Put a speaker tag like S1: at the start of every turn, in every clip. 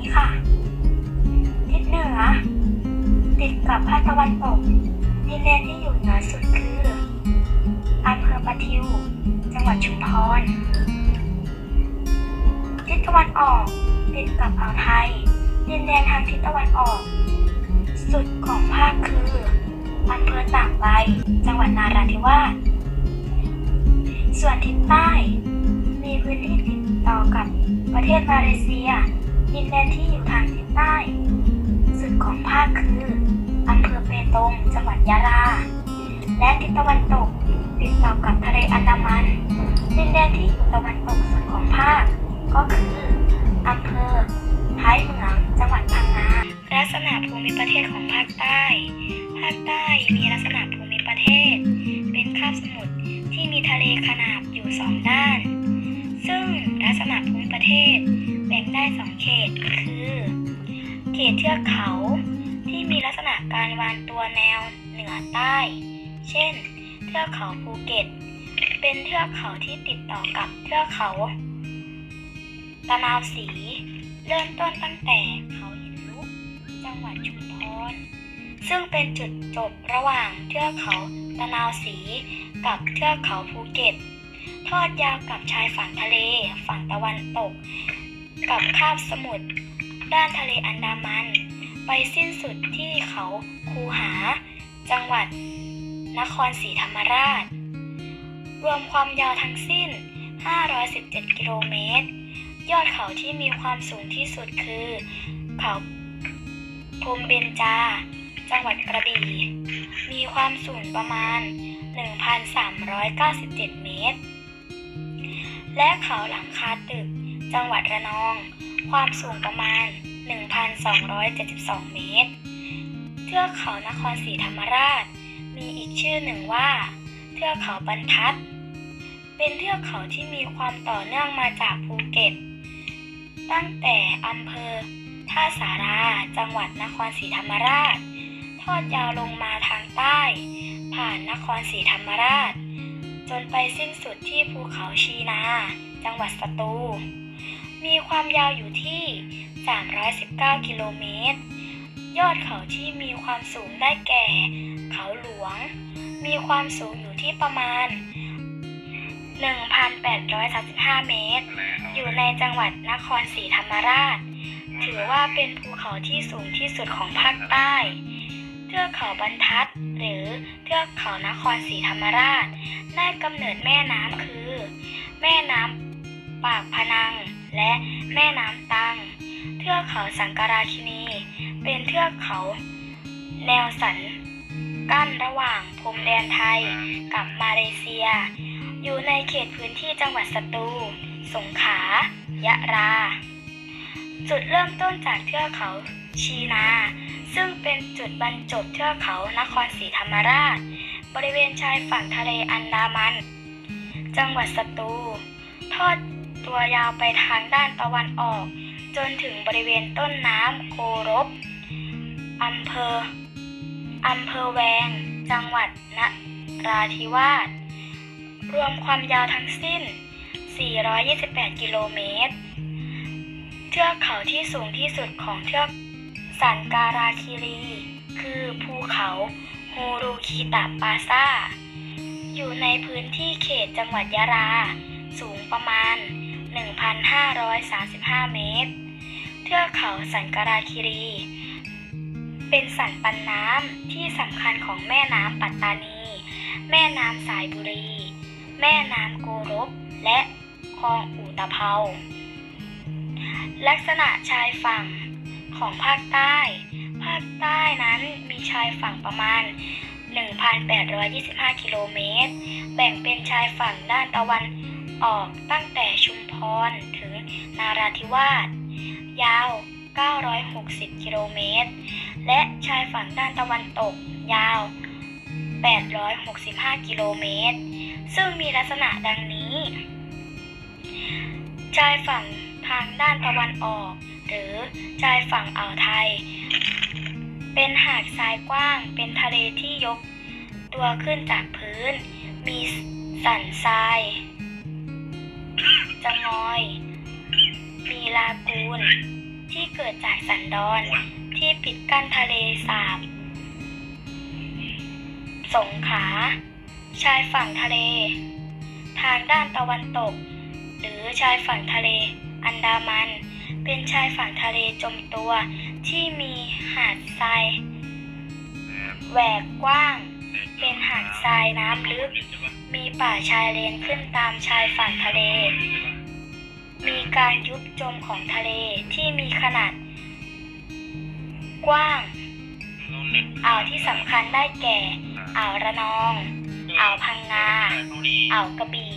S1: นี้ค่ะ ทิศเหนือ ติดกับภาคตะวันตกดินแดนที่อยู่เหนือสุดคืออำเภอปะทิว จังหวัดชุมพร ทิศตะวันออกติดกับอ่าวไทย ดินแดนทางทิศตะวันออก สุดของภาคคืออำเภอตากใบจังหวัดนาราธิวาส ส่วนทิศใต้ มีพื้นที่ติดต่อกับประเทศมาเลเซีย ดินแดนที่อยู่ทางทิศใต้ สุดของภาคคืออำเภอเปตง จังหวัดยะลา และทิศตะวันตกติดต่อกับทะเลอันดามัน ดินแดนที่อยู่ตะวันตกสุดของภาค ก็คืออำเภอท้ายเหมือง จังหวัดพังงา ลักษณะภูมิประเทศของภาคใต้ ภาคใต้มีลักษณะภูมิประเทศ เป็นคาบสมุทรที่มีทะเลขนาบอยู่สองด้าน ซึ่งลักษณะภูมิประเทศแบ่งได้สองเขตคือ เขตเทือกเขาที่มีลักษณะการวานตัวแนวเหนือใต้ เช่น เทือกเขาภูเก็ต เป็นเทือกเขาที่ติดต่อกับเทือกเขาตะนาวสี เริ่มต้นตั้งแต่เขาหินลุก จังหวัดชุมพร ซึ่งเป็นจุดจบระหว่างเทือกเขาตะนาวสีกับเทือกเขาภูเก็ต ทอดยาวกับชายฝั่งทะเล ฝั่งตะวันตก กับคาบสมุทรด้านทะเลอันดามัน ไปสิ้นสุดที่เขาคูหา จังหวัด นครศรีธรรมราช รวมความยาวทั้งสิ้น 517 กิโลเมตร ยอดเขาที่มีความสูงที่สุดคือ เขาพรมเบญจา จังหวัดกระบี่ มีความสูงประมาณ 1,397 เมตร และเขาหลังคาตึก จังหวัดระนอง ความสูงประมาณ 1,272 เมตร เทือกเขานครศรีธรรมราช มีอีกชื่อหนึ่งว่า เทือกเขาบรรทัด เป็นเทือกเขาที่มีความต่อเนื่องมาจากภูเก็ต ตั้งแต่อำเภอท่าสาราจังหวัดนครศรีธรรมราช ทอดยาวลงมาทางใต้ ผ่านนครศรีธรรมราช สิ้นสุดที่ภูเขาชีนา จังหวัดสตูมีความยาวอยู่ที่ 319 กิโลเมตร ยอดเขาที่มีความสูงได้แก่ เขาหลวง มีความสูงอยู่ที่ประมาณ 1,835 เมตร อยู่ในจังหวัดนครศรีธรรมราช ถือว่าเป็นภูเขาที่สูงที่สุดของภาคใต้ เทือกเขาบรรทัด หรือเทือกเขานครศรีธรรมราช ได้กำเนิดแม่น้ำคือ แม่น้ำปากพนัง และแม่น้ำตัง เทือกเขาสังกราคินี เป็นเทือกเขา แนวสัน กั้นระหว่างพรมแดนไทยกับมาเลเซีย อยู่ในเขตพื้นที่จังหวัดสตูสงขลายะลาจุดเริ่มต้นจากเทือกเขาชีนา ซึ่งเป็นจุดบรรจบเทือกเขานครศรีธรรมราช บริเวณชายฝั่งทะเลอันดามัน จังหวัดสตูทอดตัวยาวไปทางด้านตะวันออก จนถึงบริเวณต้นน้ำโครบอำเภออำเภอแวง จังหวัดนราธิวาส รวมความยาวทั้งสิ้น 428 กิโลเมตร เทือกเขาที่สูงที่สุดของเทือก สันการาคิรี คือภูเขาโฮรูคีตาปาซาอยู่ในพื้นที่เขตจังหวัดยะลาสูงประมาณ 1,535 เมตร เทือกเขาสันการาคิรี เป็นสันปันน้ำที่สำคัญของแม่น้ำปัตตานี แม่น้ำสายบุรี แม่น้ำโกรบ และคลองอูตะเภาลักษณะชายฝั่ง ของภาคใต้ ภาคใต้นั้นมีชายฝั่งประมาณ 1,825 กิโลเมตร แบ่งเป็นชายฝั่งด้านตะวันออกตั้งแต่ชุมพรถึงนาราธิวาส ยาว 960 กิโลเมตร และชายฝั่งด้านตะวันตก ยาว 865 กิโลเมตร ซึ่งมีลักษณะดังนี้ ชายฝั่งทางด้านตะวันออก หรือชายฝั่งอ่าวไทย เป็นหาดทรายกว้าง เป็นทะเลที่ยกตัวขึ้นจากพื้น มีสันทรายจะงอย มีลากูนที่เกิดจากสันดอนที่ปิดกั้นทะเลสาบ สงขา ชายฝั่งทะเล ทางด้านตะวันตก หรือชายฝั่งทะเล อันดามัน เป็นชายฝั่งทะเลจมตัวที่มีหาดทรายแหวกกว้าง เป็นหาดทรายน้ำลึก มีป่าชายเลนขึ้นตามชายฝั่งทะเล มีการยุบจมของทะเลที่มีขนาด กว้าง อ่าวที่สำคัญได้แก่ อ่าวระนอง อ่าวพังงา อ่าวกระบี่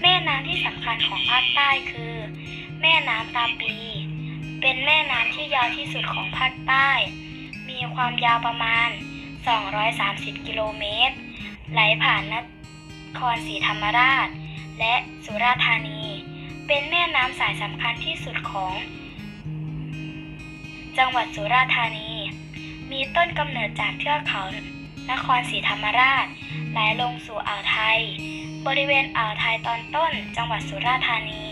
S1: แม่น้ำที่สำคัญของภาคใต้คือแม่น้ำตาปี เป็นแม่น้ำที่ยาวที่สุดของภาคใต้ มีความยาวประมาณ 230 กิโลเมตร ไหลผ่านนครศรีธรรมราช และสุราษฎร์ธานี เป็นแม่น้ำสายสำคัญที่สุดของ จังหวัดสุราษฎร์ธานี มีต้นกำเนิดจากเทือกเขานครศรีธรรมราชไหลลงสู่อ่าวไทย บริเวณอ่าวไทยตอนต้น จังหวัดสุราษฎร์ธานี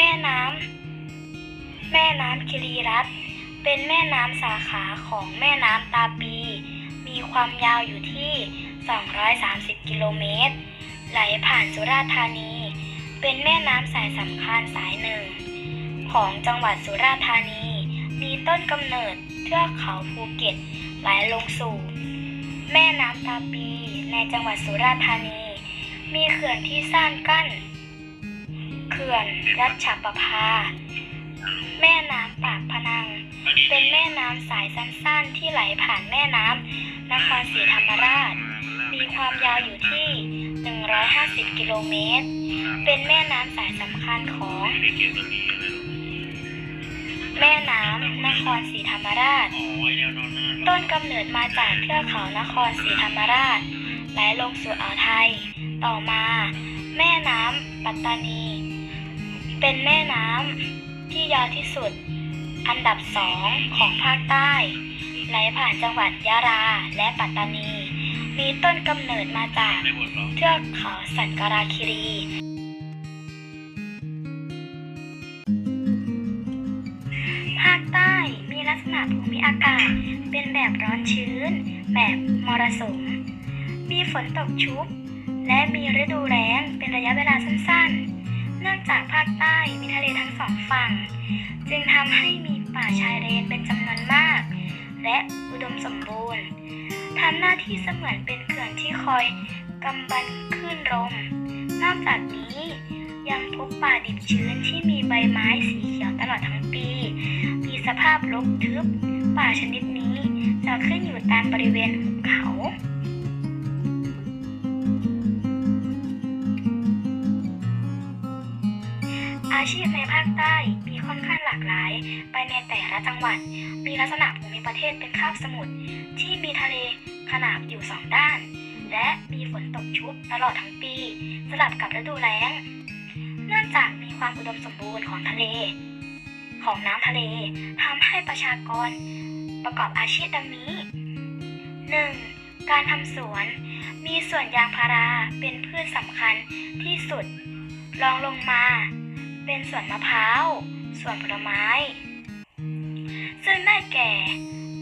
S1: แม่น้ำแม่น้ำคิรีรัตน์เป็นแม่น้ำสาขาของแม่น้ำตาปี มีความยาวอยู่ที่ 230 กิโลเมตร ไหลผ่านสุราษฎร์ธานี เป็นแม่น้ำสายสำคัญสายหนึ่ง ของจังหวัดสุราษฎร์ธานี มีต้นกำเนิดเทือกเขาภูเก็ตไหลลงสู่ แม่น้ำตาปีในจังหวัดสุราษฎร์ธานี มีเขื่อนที่สร้างกั้น เขื่อนรัชประภา แม่น้ำปากพนัง เป็นแม่น้ำสายสั้นๆ ที่ไหลผ่านแม่น้ำนครศรีธรรมราช มีความยาวอยู่ที่ 150 กิโลเมตร เป็นแม่น้ำสายสำคัญของ แม่น้ำนครศรีธรรมราช ต้นกำเนิดมาจากเทือกเขานครศรีธรรมราชไหลลงสู่อ่าวไทย ต่อมา แม่น้ำปัตตานี เป็นแม่น้ำที่ยาวที่สุด อันดับสองของภาคใต้ไหลผ่านจังหวัดยะลาและปัตตานี มีต้นกำเนิดมาจากเทือกเขาสันกราคิรี ภาคใต้มีลักษณะภูมิอากาศเป็นแบบร้อนชื้น แบบมรสุม มีฝนตกชุก และมีฤดูแล้งเป็นระยะเวลาสั้นๆ เนื่องจากภาคใต้มีทะเลทั้งสองฝั่ง จึงทำให้มีป่าชายเลนเป็นจำนวนมาก และอุดมสมบูรณ์ทำหน้าที่เสมือนเป็นเขื่อนที่คอยกำบันคลื่นลมนอกจากนี้ยังพบป่าดิบชื้นที่มีใบไม้สีเขียวตลอดทั้งปี มีสภาพรกทึบ ป่าชนิดนี้จะขึ้นอยู่ตามบริเวณหุบเขา อาชีพในภาคใต้มีค่อนข้างหลากหลาย ไปในแต่ละจังหวัด มีลักษณะภูมิประเทศเป็นคาบสมุทรที่มีทะเลขนาบอยู่สองด้าน และมีฝนตกชุกตลอดทั้งปี สลับกับฤดูแล้ง เนื่องจากมีความอุดมสมบูรณ์ของทะเล ของน้ำทะเลทำให้ประชากรประกอบอาชีพดังนี้ 1. การทำสวน มีสวนยางพาราเป็นพืชสำคัญที่สุดรองลงมา เป็นสวนมะพร้าว สวนผลไม้ ซึ่งได้แก่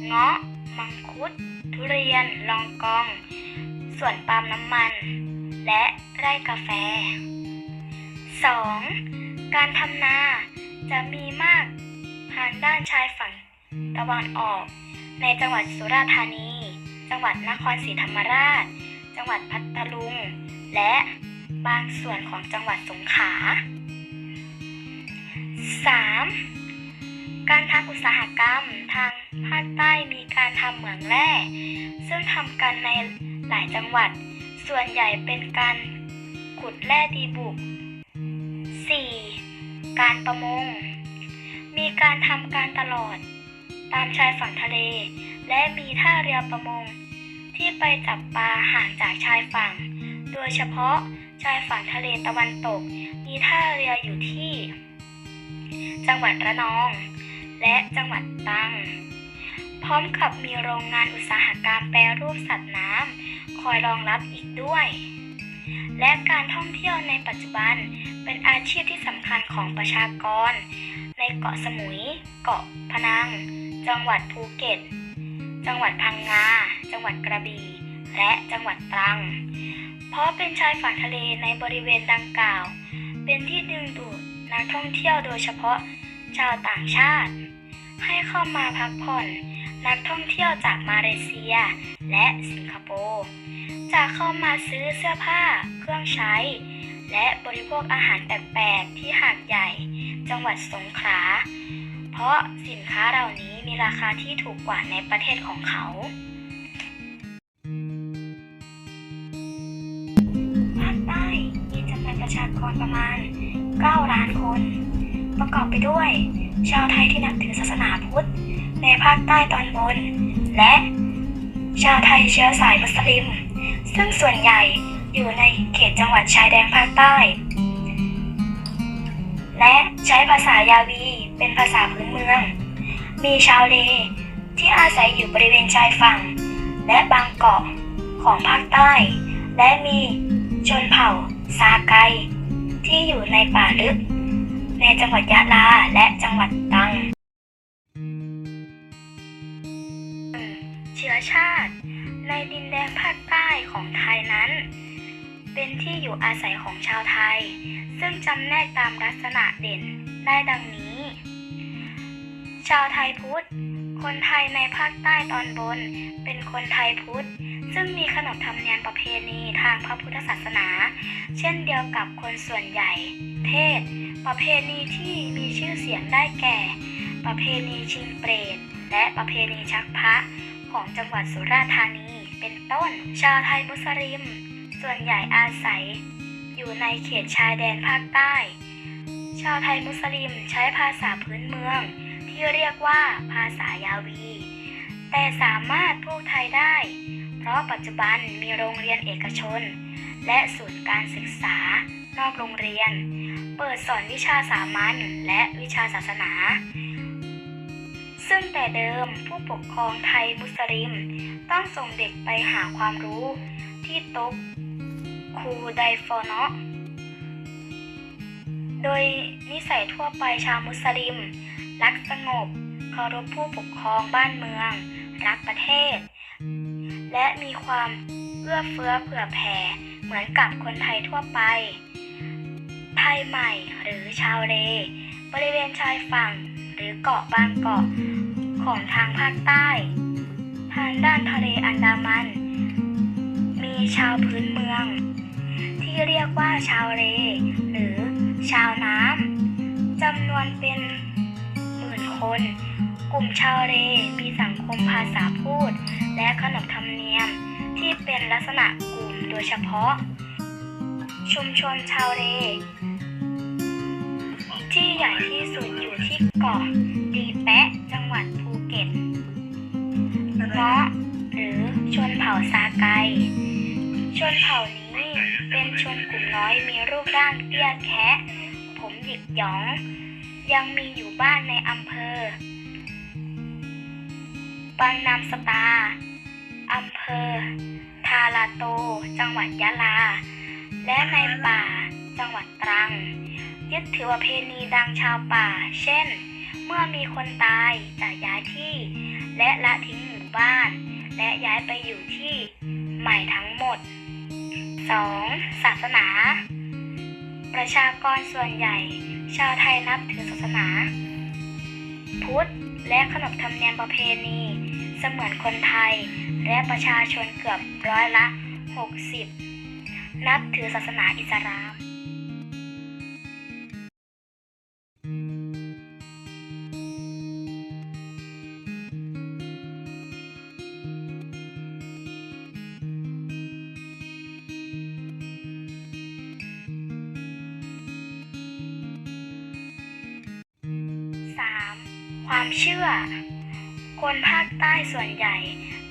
S1: เงาะ มังคุด ทุเรียน ลองกอง สวนปาล์มน้ำมัน และไร่กาแฟ 2. การทำนาจะมีมากทางด้านชายฝั่งตะวันออก ในจังหวัดสุราษฎร์ธานี จังหวัดนครศรีธรรมราช จังหวัดพัทลุง และบางส่วนของจังหวัดสงขลา 3. การทำอุตสาหกรรมทางภาคใต้มีการทำเหมืองแร่ซึ่งทำกันในหลายจังหวัด ส่วนใหญ่เป็นการขุดแร่ดีบุก 4. การประมง มีการทำการตลอด ตามชายฝั่งทะเล และมีท่าเรือประมง ที่ไปจับปลาห่างจากชายฝั่ง โดยเฉพาะชายฝั่งทะเลตะวันตก มีท่าเรืออยู่ที่ จังหวัดระนอง และจังหวัดตรัง พร้อมกับมีโรงงานอุตสาหกรรมแปรรูปสัตว์น้ำคอยรองรับอีกด้วย และการท่องเที่ยวในปัจจุบันเป็นอาชีพที่สำคัญของประชากร ในเกาะสมุย เกาะพนัง จังหวัดภูเก็ต จังหวัดพังงา จังหวัดกระบี่ และจังหวัดตรัง เพราะเป็นชายฝั่งทะเลในบริเวณดังกล่าว เป็นที่ดึงดูด นักท่องเที่ยวโดยเฉพาะชาวต่างชาติ ให้เข้ามาพักผ่อนนักท่องเที่ยวจากมาเลเซีย และสิงคโปร์จะเข้ามาซื้อเสื้อผ้า เครื่องใช้ และบริโภคอาหารแปลกๆที่หาดใหญ่ จังหวัดสงขลาเพราะสินค้าเหล่านี้มีราคาที่ถูกกว่าในประเทศของเขาภาคใต้มีจำนวนประชากรประมาณ 9 ล้านคน ประกอบไปด้วย ชาวไทยที่นับถือศาสนาพุทธ ในภาคใต้ตอนบน และ ชาวไทยเชื้อสายมุสลิม ซึ่งส่วนใหญ่อยู่ในเขตจังหวัดชายแดนภาคใต้ และใช้ภาษายาวีเป็นภาษาพื้นเมือง มีชาวเลที่อาศัยอยู่บริเวณชายฝั่ง และบางเกาะของภาคใต้ และมีชนเผ่าซาไก ที่อยู่ในป่าลึก ในจังหวัดยะลาและจังหวัดตรัง เชื้อชาติ ในดินแดนภาคใต้ของไทยนั้น เป็นที่อยู่อาศัยของชาวไทย ซึ่งจำแนกตามลักษณะเด่นได้ดังนี้ ชาวไทยพุทธ คนไทยในภาคใต้ตอนบน เป็นคนไทยพุทธ ซึ่งมีขนบธรรมเนียมประเพณีทางพระพุทธศาสนา เช่นเดียวกับคนส่วนใหญ่ เพศ ประเพณีที่มีชื่อเสียงได้แก่ ประเพณีชิงเปรต และประเพณีชักพระของจังหวัดสุราษฎร์ธานี เป็นต้น ชาวไทยมุสลิม ส่วนใหญ่อาศัย อยู่ในเขตชายแดนภาคใต้ ชาวไทยมุสลิมใช้ภาษาพื้นเมือง ที่เรียกว่าภาษายาวี แต่สามารถพูดไทยได้ เพราะปัจจุบันมีโรงเรียนเอกชน และศูนย์การศึกษานอกโรงเรียน เปิดสอนวิชาสามัญและวิชาศาสนา ซึ่งแต่เดิมผู้ปกครองไทยมุสลิม ต้องส่งเด็กไปหาความรู้ที่โต๊ะครูไดฟอเนาะโดยนิสัยทั่วไปชาวมุสลิม รักสงบเคารพผู้ปกครองบ้านเมือง รักประเทศ และมีความเอื้อเฟื้อเผื่อแผ่เหมือนกับคนไทยทั่วไป ไทยใหม่หรือชาวเล บริเวณชายฝั่งหรือเกาะบางเกาะของทางภาคใต้ ทางด้านทะเลอันดามัน มีชาวพื้นเมือง ที่เรียกว่าชาวเล หรือชาวน้ำจำนวนเป็นหมื่น คน กลุ่มชาวเลมีสังคมภาษาพูด และขนบธรรมเนียมที่เป็นลักษณะกลุ่มโดยเฉพาะ ชุมชนชาวเล ที่ใหญ่ที่สุดอยู่ที่เกาะดีแปะจังหวัดภูเก็ตเงาะหรือชนเผ่าซาไก ชนเผ่านี้เป็นชนกลุ่มน้อยมีรูปร่างเตี้ยแคะ ผมหยิกหยอง ยังมีอยู่บ้านในอำเภอบางนามสตา อำเภอ ทาราโต จังหวัดยะลา และในป่า จังหวัดตรัง ยึดถือประเพณีดังชาวป่า เช่น เมื่อมีคนตายจะย้ายที่ และละทิ้งหมู่บ้าน และย้ายไปอยู่ที่ใหม่ทั้งหมด 2. ศาสนา ประชากรส่วนใหญ่ ชาวไทยนับถือศาสนา พุทธและขนบธรรมเนียมประเพณี เสมือนคนไทย และประชาชนเกือบร้อยละ 60 นับถือศาสนาอิสลาม ความเชื่อ คนภาคใต้ส่วนใหญ่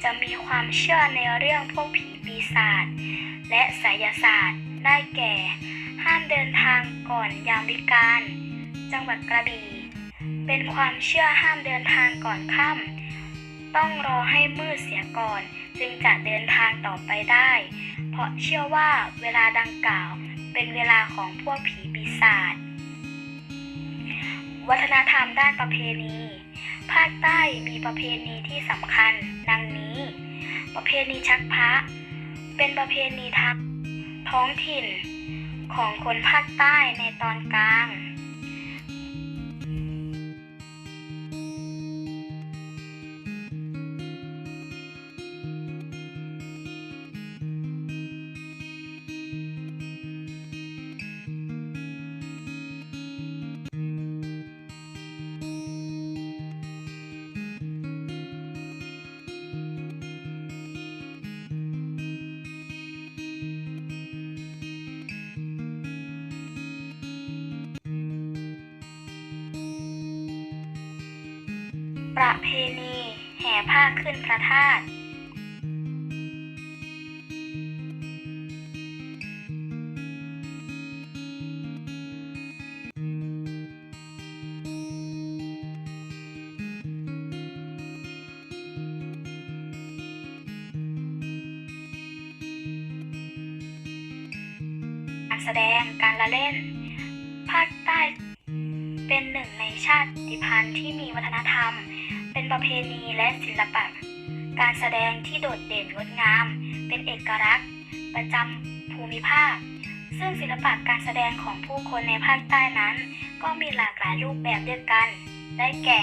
S1: จะมีความเชื่อในเรื่องพวกผีปีศาจและไสยศาสตร์ ได้แก่ ห้ามเดินทางก่อนยามวิกาลจังหวัดกระบี่เป็นความเชื่อห้ามเดินทางก่อนค่ำต้องรอให้มืดเสียก่อนจึงจะเดินทางต่อไปได้ เพราะเชื่อว่าเวลาดังกล่าวเป็นเวลาของพวกผีปีศาจ วัฒนธรรมด้านประเพณี ภาคใต้มีประเพณีที่สำคัญ ดังนี้ ประเพณีชักพระ เป็นประเพณีทักท้องถิ่นของคนภาคใต้ในตอนกลาง ประเพณีแห่ผ้าขึ้นพระธาตุการแสดงการละเล่น ภาคใต้ เป็นหนึ่งในชาติพันธุ์ที่มีวัฒนธรรม ป็นประเพณีและศิลปะ การแสดงที่โดดเด่นงดงาม เป็นเอกลักษณ์ ประจำภูมิภาค ซึ่งศิลปะการแสดงของผู้คนในภาคใต้นั้น ก็มีหลากหลายรูปแบบด้วยกัน ได้แก่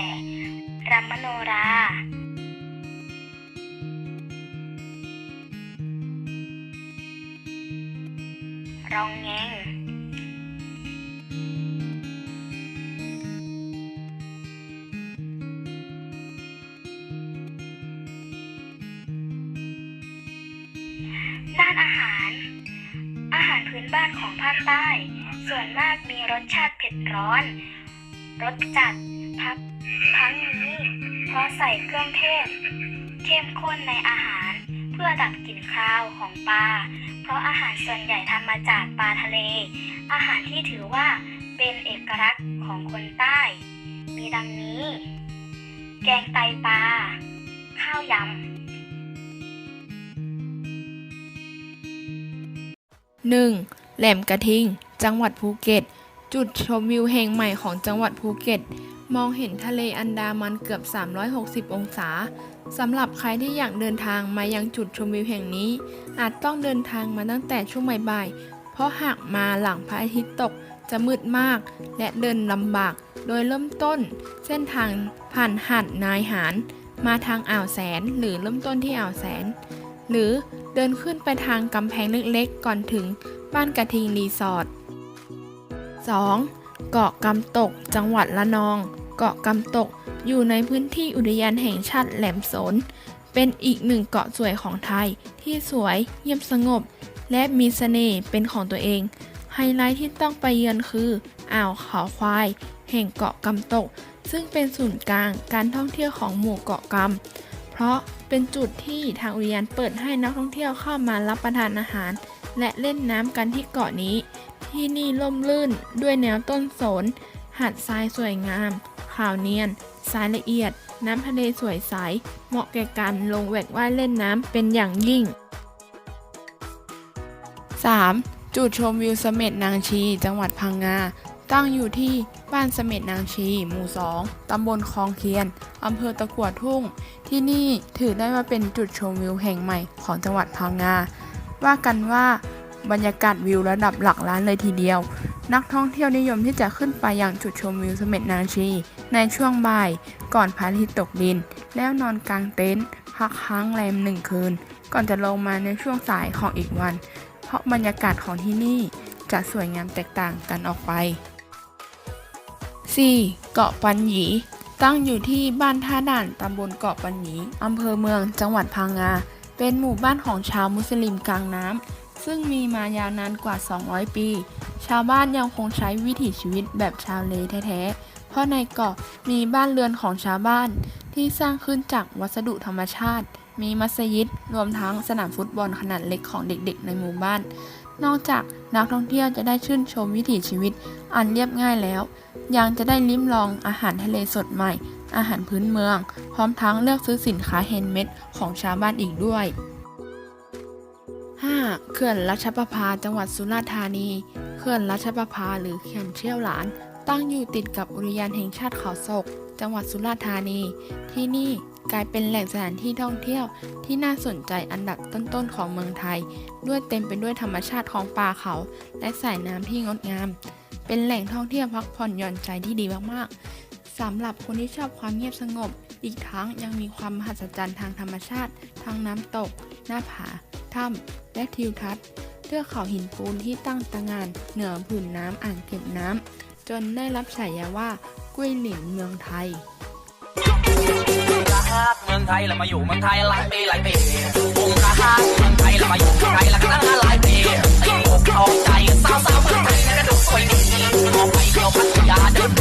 S1: รำมโนราร้องเงง บ้านของภาคใต้ ส่วนมากมีรสชาติเผ็ดร้อน รสจัดทับทั้งนี้เพราะใส่เครื่องเทศ เข้มข้นในอาหารเพื่อดับกลิ่นคาวของปลา เพราะอาหารส่วนใหญ่ทำมาจากปลาทะเล อาหารที่ถือว่าเป็นเอกลักษณ์ของคนใต้ มีดังนี้ แกงไตปลา ข้าวยำ
S2: 1. แหลมกระทิง จังหวัดภูเก็ต จุดชมวิวแห่งใหม่ของจังหวัดภูเก็ต มองเห็นทะเลอันดามันเกือบ 360 องศาสำหรับใครที่อยากเดินทางมายังจุดชมวิวแห่งนี้ อาจต้องเดินทางมาตั้งแต่ช่วงบ่ายๆเพราะหากมาหลังพระอาทิตย์ตกจะมืดมาก และเดินลำบาก โดยเริ่มต้น เส้นทางผ่านหาดนายหารมาทางอ่าวแสนหรือเริ่มต้นที่อ่าวแสน หรือเดินขึ้นไปทางกำแพงเล็กๆก่อนถึง บ้านกระทิงรีสอร์ท 2. เกาะกำตก จังหวัดละนอง เกาะกำตกอยู่ในพื้นที่อุทยานแห่งชาติแหลมสน เป็นอีกหนึ่งเกาะสวยของไทย ที่สวยเงียบสงบ และมีเสน่ห์เป็นของตัวเอง ไฮไลท์ที่ต้องไปเยือนคือ อ่าวเขาควาย แห่งเกาะกำตก ซึ่งเป็นศูนย์กลางการท่องเที่ยวของหมู่เกาะกำเพราะเป็นจุดที่ทางอุทยานเปิดให้นักท่องเที่ยวเข้ามารับประทานอาหาร และเล่นน้ำกันที่เกาะนี้ ที่นี่ร่มรื่นด้วยแนวต้นสน หาดทรายสวยงาม ขาวเนียนทรายละเอียด น้ำทะเลสวยใส เหมาะแก่การลงแหวกว่ายเล่นน้ำเป็นอย่างยิ่ง 3. จุดชมวิวเสม็ดนางชี จังหวัดพังงา ตั้งอยู่ที่บ้านเสม็ดนางชี หมู่ 2 ตำบลคลองเคียน อำเภอตะกั่วทุ่ง ที่นี่ถือได้ว่าเป็นจุดชมวิวแห่งใหม่ของจังหวัดพังงา ว่ากันว่าบรรยากาศวิวระดับหลักล้านเลยทีเดียว นักท่องเที่ยวนิยมที่จะขึ้นไปยังจุดชมวิวเสม็ดนางชี ในช่วงบ่าย ก่อนพระอาทิตย์ตกดิน แล้วนอนกลางเต็นท์พักค้างแรมหนึ่งคืน ก่อนจะลงมาในช่วงสายของอีกวัน เพราะบรรยากาศของที่นี่จะสวยงามแตกต่างกันออกไป 4. เกาะปันหยี ตั้งอยู่ที่บ้านท่าด่านตำบลเกาะปันหยีอำเภอเมืองจังหวัดพังงา เป็นหมู่บ้านของชาวมุสลิมกลางน้ำ ซึ่งมีมายาวนานกว่า 200 ปี ชาวบ้านยังคงใช้วิถีชีวิตแบบชาวเลแท้ๆ เพราะในเกาะมีบ้านเรือนของชาวบ้าน ที่สร้างขึ้นจากวัสดุธรรมชาติ มีมัสยิด รวมทั้งสนามฟุตบอลขนาดเล็กของเด็กๆ ในหมู่บ้าน นอกจากนักท่องเที่ยวจะได้ชื่นชมวิถีชีวิต อันเรียบง่ายแล้ว ยังจะได้ลิ้มลองอาหารทะเลสดใหม่ อาหารพื้นเมือง พร้อมทั้งเลือกซื้อสินค้าแฮนด์เมดของชาวบ้านอีกด้วย 5. เขื่อนรัชประภาจังหวัดสุราษฎร์ธานี เขื่อนรัชประภาหรือเขื่อนเชี่ยวหลาน ตั้งอยู่ติดกับอุทยานแห่งชาติเขาศก จังหวัดสุราษฎร์ธานี ที่นี่กลายเป็นแหล่งสถานที่ท่องเที่ยวที่น่าสนใจอันดับต้นๆของเมืองไทย ด้วยเต็มไปด้วยธรรมชาติของป่าเขา และสายน้ำที่งดงาม เป็นแหล่งท่องเที่ยวพักผ่อนหย่อนใจที่ดีมากๆ สำหรับคนที่ชอบความเงียบสงบ อีกทั้งยังมีความมหัศจรรย์ทางธรรมชาติ ทั้งน้ำตก หน้าผา ถ้ำ และทิวทัศน์เทือกเขาหินปูนที่ตั้งตระหงานเหนือผืนน้ำอ่างเก็บน้ำ จนได้รับฉายาว่ากุ้ยหลินเมืองไทย
S3: รักเมืองไทยแล้วมาอยู่เมืองไทยหลายปีหลายปีวงกะฮักเมืองไทยแล้วมาอยู่เมืองไทยแล้วก็ตั้งหลายปีไอ้อกเอาใจสาวๆเมืองไทยนะก็ดูสวยดีมองไปเที่ยวพัทยาเดินไป